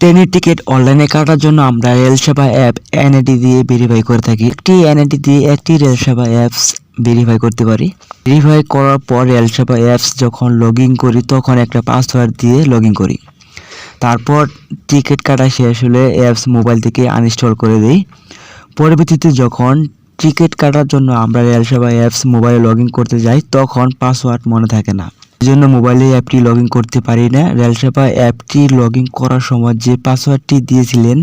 ট্রেনের টিকিট অনলাইনে কাটার জন্য আমরা রেলসেবা অ্যাপ এনআইডি দিয়ে ভেরিফাই করে থাকি। একটি এনআইডি দিয়ে একটি রেলসেবা অ্যাপস ভেরিফাই করতে পারি। ভেরিফাই করার পর রেলসেবা অ্যাপস যখন লগ করি, তখন একটা পাসওয়ার্ড দিয়ে লগ করি। তারপর টিকিট কাটা শেষ হলে অ্যাপস মোবাইল থেকে আনইনস্টল করে দিই। পরবর্তীতে যখন টিকিট কাটার জন্য আমরা রেলসেবা অ্যাপস মোবাইলে লগ করতে যাই, তখন পাসওয়ার্ড মনে থাকে না। জন্য মোবাইলে অ্যাপটি লগ করতে পারি না। রেলসেবা অ্যাপটি লগ করার সময় যে পাসওয়ার্ডটি দিয়েছিলেন,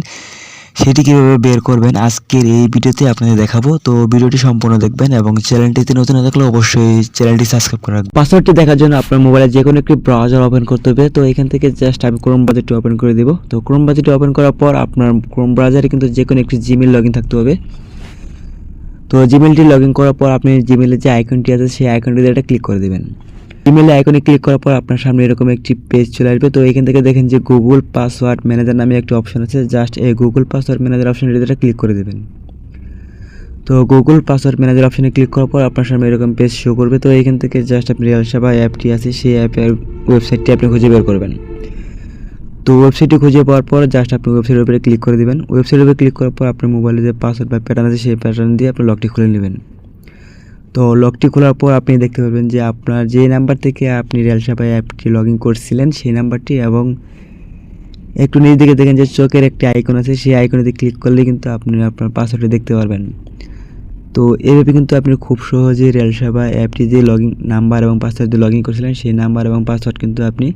সেটি কীভাবে বের করবেন, আজকের এই ভিডিওতে আপনাদের দেখাবো। তো ভিডিওটি সম্পূর্ণ দেখবেন এবং চ্যানেলটিতে নতুন থাকলে অবশ্যই চ্যানেলটি সাবস্ক্রাইব করে রাখবেন। পাসওয়ার্ডটি দেখার জন্য আপনার মোবাইলে যে কোনো একটি ব্রাউজার ওপেন করতে হবে। তো এখান থেকে জাস্ট আমি ক্রোম ব্রাউজারটি ওপেন করে দেবো। তো ক্রোম ব্রাউজারটি ওপেন করার পর আপনার ক্রোম ব্রাউজারে কিন্তু যে কোনো একটি জিমেল লগ থাকতে হবে। তো জিমেলটি লগ করার পর আপনি জিমেলের যে আইকনটি আছে, সেই আইকনটিতে এটা ক্লিক করে দেবেন। জিমেলে আইকনে ক্লিক করার পর আপনার সামনে এরকম একটি পেজ চলে আসবে। তো এখান থেকে দেখেন যে গুগল পাসওয়ার্ড ম্যানেজার নামে একটি অপশন আছে। জাস্ট এই গুগল পাসওয়ার্ড ম্যানেজার অপশনটিতে ক্লিক করে দেবেন। তো গুগল পাসওয়ার্ড ম্যানেজার অপশনে ক্লিক করার পর আপনার সামনে এরকম পেজ শো করবে। তো এখান থেকে জাস্ট আপনি রিয়ালসেবা অ্যাপটি আছে, সেই অ্যাপের ওয়েবসাইটটি আপনি খুঁজে বের করবেন। তো ওয়েবসাইটটি খুঁজে পাওয়ার পর জাস্ট আপনি ওয়েবসাইটের উপরে ক্লিক করে দেবেন। ওয়েবসাইটের উপরে ক্লিক করার পর আপনার মোবাইলে যে পাসওয়ার্ড বা প্যাটার্ন আছে, সেই প্যাটার্ন দিয়ে আপনি লকটি খুলে নেবেন। তো লকটি খোলার পর আপনি দেখতে পারবেন যে আপনার যে নাম্বার থেকে আপনি রেলসাপা অ্যাপটি লগ ইন করছিলেন, সেই নাম্বারটি এবং একটু নিচ দিকে দেখেন যে চোখের একটি আইকন আছে, সেই আইকনেতে ক্লিক করলে কিন্তু আপনি আপনার পাসওয়ার্ডটি দেখতে পারবেন। তো এভাবে কিন্তু আপনি খুব সহজেই রেলসেবা অ্যাপটি যে লগ ইন নাম্বার এবং পাসওয়ার্ড দিয়ে লগ ইন করেছিলেন, সেই নাম্বার এবং পাসওয়ার্ড কিন্তু আপনি